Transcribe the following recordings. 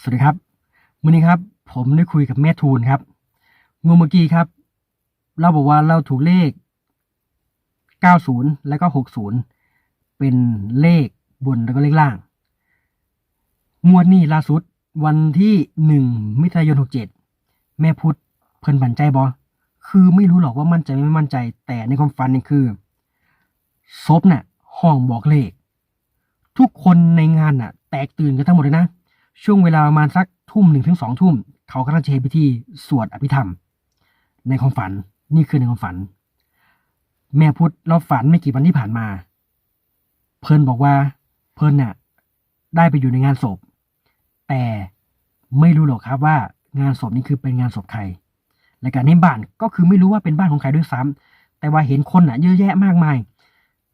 สวัสดีครับวันนี้ครับ ผมได้คุยกับแม่ทูนครับงูเมื่อกี้ครับ เราบอกว่าเราถูกเลข 90 แล้วก็ 60 เป็นเลขบนแล้วก็เลขล่าง งวดนี้ล่าสุดวันที่หนึ่งมิถุนายน 67 แม่พุทธเพิ่นบันใจบอคือไม่รู้หรอกว่ามั่นใจไม่มั่นใจ แต่ในความฝันนี่คือซบน่ะห้องบอกเลข ทุกคนในงานน่ะ แตกตื่นกันทั้งหมดเลยนะ ช่วงเวลาประมาณสักทุ่มหนึ่งถึงสองทุ่ม เขากำลังจะเฮ็ดพิธีสวดอภิธรรม ในความฝันนี่คือในความฝัน แม่พุทธเราฝันไม่กี่วันที่ผ่านมา เพิ่นบอกว่าเพิ่นน่ะ ได้ไปอยู่ในงานศพ แต่ไม่รู้หรอกครับว่างานศพนี่คือเป็นงานศพใครและการในบ้านก็คือไม่รู้ว่าเป็นบ้านของใครด้วยซ้ำแต่ว่าเห็นคนน่ะเยอะแยะมากมาย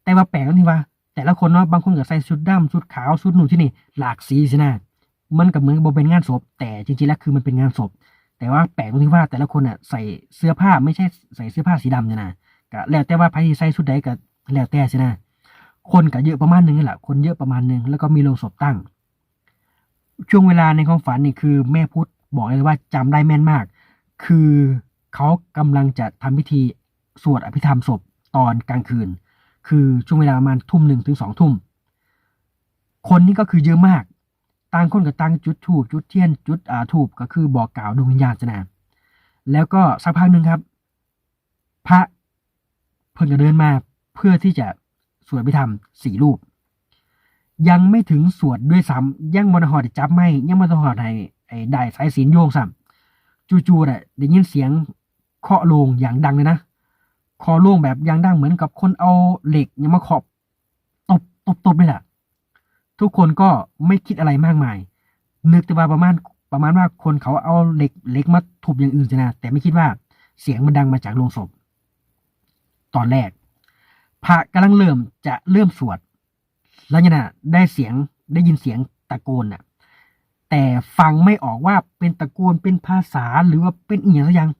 แต่ว่าแปลกตรงที่ว่า แต่ละคนเนาะบางคนก็ใส่ชุดดำชุดขาวชุดหนู่นที่นี่ หลากสีสินะ มันกับเหมือนกับบ่เป็นงานศพแต่จริงๆแล้วคือมันเป็นงานศพ แต่ว่าแปลกตรงที่ว่าแต่ละคนอะใส่เสื้อผ้าไม่ใช่ใส่เสื้อผ้าสีดำเนี่ยนะก็แล้วแต่ว่าใครใส่ชุดใดก็แล้วแต่สินะคนก็เยอะประมาณนึงนั่แหละคนเยอะประมาณนึงแล้วก็มีโรงศพตั้ง ช่วงเวลาในความฝันนี่คือแม่พุทธบอกเลยว่าจำได้แม่นมาก คือเขากำลังจะทำพิธีสวดอภิธรรมศพตอนกลางคืน คือช่วงเวลาประมาณทุ่มหนึ่งถึงสองทุ่ม คนนี่ก็คือเยอะมาก ต่างคนกับต่างจุดถูบจุดเทียนจุดอ่าถูบก็คือบอกกล่าวดวงวิญญาณจะนะแล้วก็สักพักหนึ่งครับ พระเพิ่นก็เดินมาเพื่อที่จะสวดอภิธรรมสี่รูป ยังไม่ถึงสวดด้วยซ้ำยังมรหอดจับไม่ยังมรหอดให้ไอ้ได้สายศีลโยงซ้ำจู่ๆน่ะได้ยินเสียงเคาะโลงอย่างดังเลยนะเคาะโลงแบบอย่างดังเหมือนกับคนเอาเหล็กเนี่ยมาเคาะตบตบตบเลยล่ะ ทุกคนก็ไม่คิดอะไรมากมาย นึกแต่ว่าประมาณประมาณว่าคนเขาเอาเหล็กเหล็กมาทุบอย่างอื่นนะแต่ไม่คิดว่าเสียงมันดังมาจากโลงศพ ตอนแรก พระกำลังเริ่มจะเริ่มสวด แล้วเนี่ยนะได้เสียงได้ยินเสียงตะโกนน่ะ แต่ฟังไม่ออกว่าเป็นตะโกนเป็นภาษาหรือว่าเป็นอีกอย่างสักอย่าง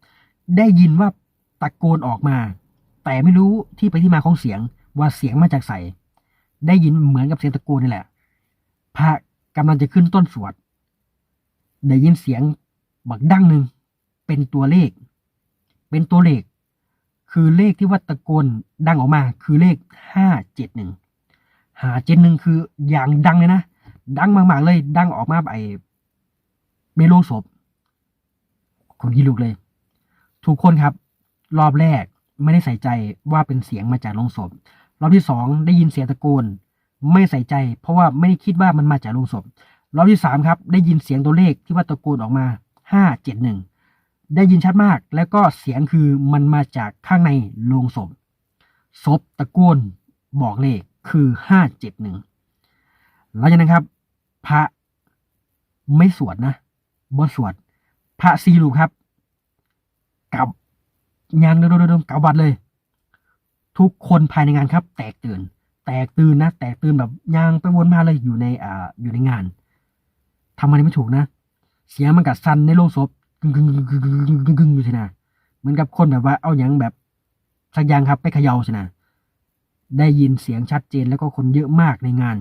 ได้ยินว่าตะโกนออกมา แต่ไม่รู้ที่ไปที่มาของเสียงว่าเสียงมาจากใสได้ยินเหมือนกับเสียงตะโกนนี่แหละ พระกำลังจะขึ้นต้นสวด ได้ยินเสียงบักดั้งหนึ่ง เป็นตัวเลข เป็นตัวเลข คือเลขที่ว่าตะโกนดังออกมา คือเลขห้าเจ็ดหนึ่งหาเจ็ดหนึ่งคืออย่างดังเลยนะ ดังมากๆเลย ดังออกมาไอเมโลงศพคนที่ลุกเลย ทุกคนครับ รอบแรกไม่ได้ใส่ใจว่าเป็นเสียงมาจากโรงศพ รอบที่สองได้ยินเสียงตะโกน ไม่ใส่ใจ เพราะว่าไม่ได้คิดว่ามันมาจากโรงศพรอบที่สามครับ ได้ยินเสียงตัวเลขที่ว่าตะโกนออกมาห้าเจ็ดหนึ่งได้ยินชัดมาก แล้วก็เสียงคือมันมาจากข้างในโรงศพศพตะโกนบอกเลขคือห้าเจ็ดหนึ่งหลังจากนั้นครับ พระไม่สวดนะบนสวด พระซีรูครับกลับยางเดิมๆๆกลับวัดเลย ทุกคนภายในงานครับ แตกตื่น แตกตื่นนะ แตกตื่นแบบยางไปวนมาเลยอยู่ในอ่าอยู่ในงานทำอะไรไม่ถูกนะ เสียงมันกัดสั่นในโลงศพกึ่งกึ่งกึ่งกึ่งกึ่งกึ่งกึ่งกึ่งอยู่สินะเหมือนกับคนแบบว่าเอาอย่างแบบสักอย่างครับไปเขย่าสินะได้ยินเสียงชัดเจนแล้วก็คนเยอะมากในงาน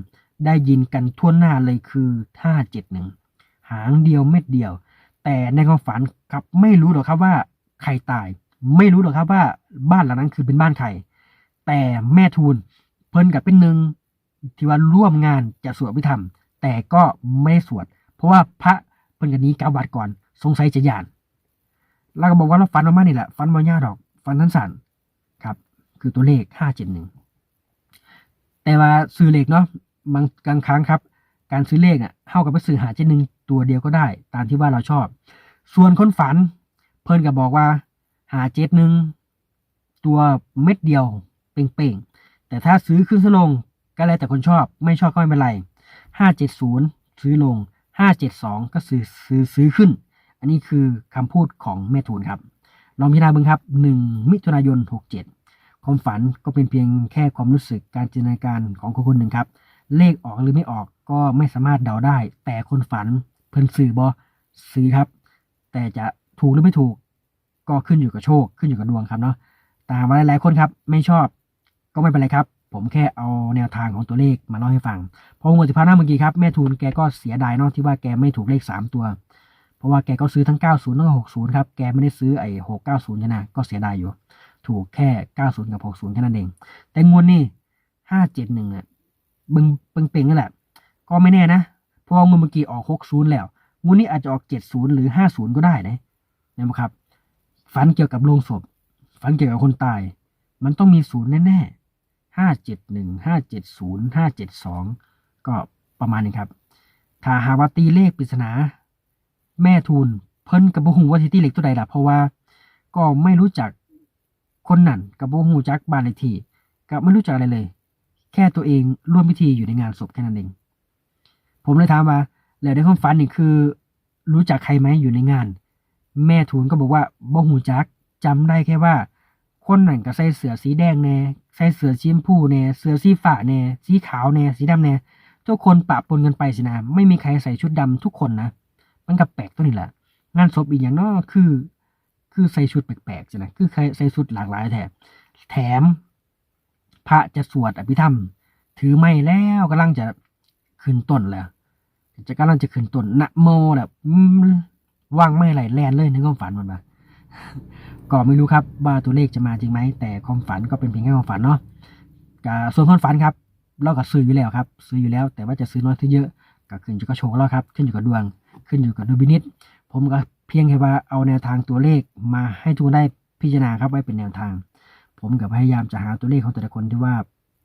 ได้ยินกันทั่วหน้าเลยคือท่าเจ็ดหนึ่งหางเดียวเม็ดเดียว แต่ในความฝันครับไม่รู้หรอกครับว่าใครตาย ไม่รู้หรอกครับว่าบ้านหลังนั้นคือเป็นบ้านใครแต่แม่ทูล พิ่นกับเป็นหนึ่งที่ว่าร่วมงานจะสวดพิธรรม แต่ก็ไม่สวด เพราะว่าพระเพิ่นกันนี้กลับวัดก่อนสงสัยจะยานแล้วก็บอกว่าเราฟันออกมานี่แหละฟันมายาดอกฟันนั้นสั่นครับ คือตัวเลขห้าเจ็ดหนึ่งแต่ว่าซื้อเลขเนาะบางกลางครั้งครับ การซื้อเลขอะเท่ากับไปซื้อหาเจ็ดหนึ่งตัวเดียวก็ได้ ตามที่ว่าเราชอบ ส่วนคนฝัน เพิ่นก็บบอกว่าหาเจ็ดหนึ่งตัวเม็ดเดียวเป่ง แต่ถ้าซื้อขึ้นซื้อลงก็แล้วแต่คนชอบไม่ชอบก็ไม่เป็นไรห้าเจ็ดศูนย์ซื้อลงห้าเจ็ดสองก็ซื้อซื้อซื้อขึ้น อันนี้คือคำพูดของแม่ทูนครับ ลองพิจารณาเบิ่งครับหนึ่งมิถุนายนหกเจ็ดความฝันก็เป็นเพียงแค่ความรู้สึกการจินตนาการของคนคนหนึ่งครับ เลขออกหรือไม่ออกก็ไม่สามารถเดาได้ แต่คนฝันเพิ่นสื่อบอซื้อครับ แต่จะถูกหรือไม่ถูก ก็ขึ้นอยู่กับโชค ขึ้นอยู่กับดวงครับเนาะแต่ว่าหลายๆคนครับ ไม่ชอบ ก็ไม่เป็นไรครับ ผมแค่เอาแนวทางของตัวเลขมาเล่าให้ฟัง เพราะงวดที่ผ่านมาเมื่อกี้ครับ แม่ทุนแกก็เสียดายเนาะที่ว่าแกไม่ถูกเลขสามตัว เพราะว่าแกก็ซื้อทั้ง 90 ทั้ง 60 ครับ แกไม่ได้ซื้อไอ้690ใช่ไหมก็เสียดายอยู่ ถูกแค่ 90 กับ 60 แค่นั้นเอง แต่งวดนี้571อะบิงเบิงเป่งนั่นแหละ ก็ไม่แน่นะเพราะงวดเมื่อกี้ออก 60 แล้วงวดนี้อาจจะออก 70 หรือ 50 ก็ได้นะนะครับฝันเกี่ยวกับโลงศพ ฝันเกี่ยวกับคนตาย มันต้องมีศูนย์แน่ ๆ 571 570 572ก็ประมาณนี้ครับ ถ้าหาว่าตีเลขปริศนา แม่ทูลเพิ่นกับบ่ฮู้ว่าสิตีเลขตัวใดล่ะเพราะว่าก็ไม่รู้จักคนนั่นกับบ่ฮู้จักบ้านเลขที่กับไม่รู้จักอะไรเลย แค่ตัวเองร่วมพิธีอยู่ในงานศพแค่นั้นเอง ผมเลยถามว่าแล้วในความฝันนี่คือ รู้จักใครไหมอยู่ในงาน แม่ทูลก็บอกว่าบ่ฮู้จักจำได้แค่ว่า คนนั่นก็ใส่เสื้อสีแดงแน่ใส่เสื้อสีชมพูแน่เสื้อสีฟ้าแน่สีขาวแน่สีดำแน่ทุกคนปะปนกันไปสินะไม่มีใครใส่ชุดดำทุกคนนะมันกับแปลกตัวนี้แหละงานศพอีกอย่างนาะคือ คือใส่ชุดแปลกๆใช่ไหมคือใครใส่ชุดหลากหลายแถมแถม พระจะสวดอภิธรรม ถือไม้แล้วกำลังจะขึ้นต้นแล้ว จะกำลังจะขึ้นต้นนะโมแบบอืมวางไม่ไหลแลนเลยในความฝันมันมา ก็ไม่รู้ครับว่าตัวเลขจะมาจริงไหมแต่ความฝันก็เป็นเพียงแค่ความฝันเนาะกส่วนความฝันครับ เราก็ซื้ออยู่แล้วครับ ซื้ออยู่แล้ว แต่ว่าจะซื้อน้อยซื้อเยอะก็ขึ้นอยู่กับโชคเราครับ ขึ้นอยู่กับดวง ขึ้นอยู่กับดุลพินิษผมก็เพียงแค่ว่าเอาแนวทางตัวเลขมาให้ทุกคนได้พิจารณาครับไว้เป็นแนวทาง ผมกับพยายามจะหาตัวเลขของแต่ละคนที่ว่า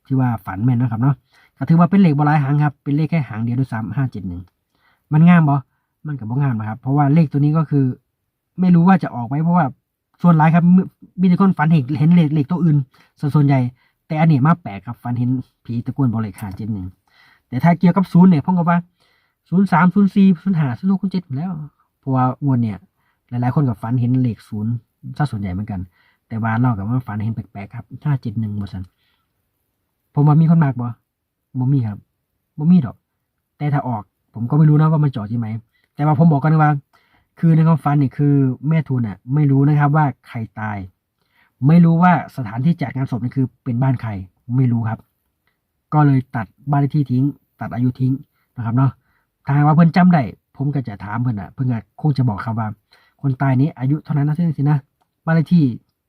ที่ว่าฝันแม่นนะครับเนาะก็ถือว่าเป็นเลขบลายหางครับเป็นเลขแค่หางเดียวด้วยซ้ำห้าเจ็ดหนึ่งมันงามบ่มันกับบ่งามนะครับ เพราะว่าเลขตัวนี้ก็คือ ไม่รู้ว่าจะออกไหมเพราะว่าส่วนหลายครับมีแต่คนฝันเห็นเห็นเลขเลขตัวอื่นส่วนใหญ่ แต่อันนี้มาแปลกครับฝันเห็นผีตะกวนบอกเลขหาเจ็ดหนึ่งแต่ถ้าเกี่ยวกับศูนย์เนี่ยผมก็ว่าศูนย์สามศูนย์สี่ศูนย์ห้าศูนย์หกศูนย์เจ็ดแล้วเพราะว่างวดเนี่ย หลายๆคนกับฝันเห็นเลขศูนย์ซะส่วนใหญ่เหมือนกัน แต่ว่าเรากับว่าฝันเห็นแปลกๆครับห้าเจ็ดหนึ่งบสันผมว่ามีคนมากบ่บ่มีครับบ่มีดอก แต่ถ้าออก ผมก็ไม่รู้นะว่ามันเจอดจริงไหม แต่ว่าผมบอกกันว่า คือในความฝันนี่คือแม่ทุนอะ ไม่รู้นะครับว่าใครตาย ไม่รู้ว่าสถานที่จัดงานศพนี่คือเป็นบ้านใครไม่รู้ครับ ก็เลยตัดบ้านเลขที่ทิ้ง ตัดอายุทิ้งนะครับเนาะถาหากว่าเพิ่นจำได้ผมก็จะถามเพิ่นอะเพิ่นก็คงจะบอกครับว่า คนตายนี้อายุเท่านั้นนะสินะบ้านเลขที่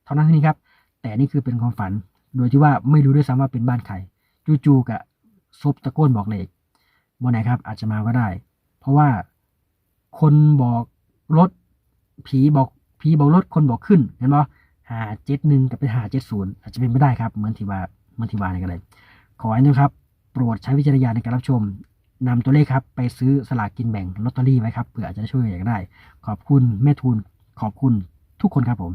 เท่านั้นเท่านี้ครับ แต่นี่คือเป็นความฝัน โดยที่ว่าไม่รู้ด้วยซ้ำว่าเป็นบ้านใครจู่ๆกับซบตะโกนบอกเลขบนไหนครับ อาจจะมาก็ได้ เพราะว่าคนบอก รถผีบอกผีบอกรถคนบอกขึ้นเห็นไหมหาเจ็ดหนึ่งกับไปหาเจ็ดศูนย์อาจจะเป็นไม่ได้ครับเหมือนที่ว่าเหมือนที่ว่าอะไรกันเลย ขออนุญาตครับ โปรดใช้วิจารณญาณในการรับชมนำตัวเลขครับ ไปซื้อสลากกินแบ่งลอตเตอรี่ไว้ครับเผื่ออาจจะช่วยอย่างได้ ขอบคุณแม่ทูลขอบคุณทุกคนครับผม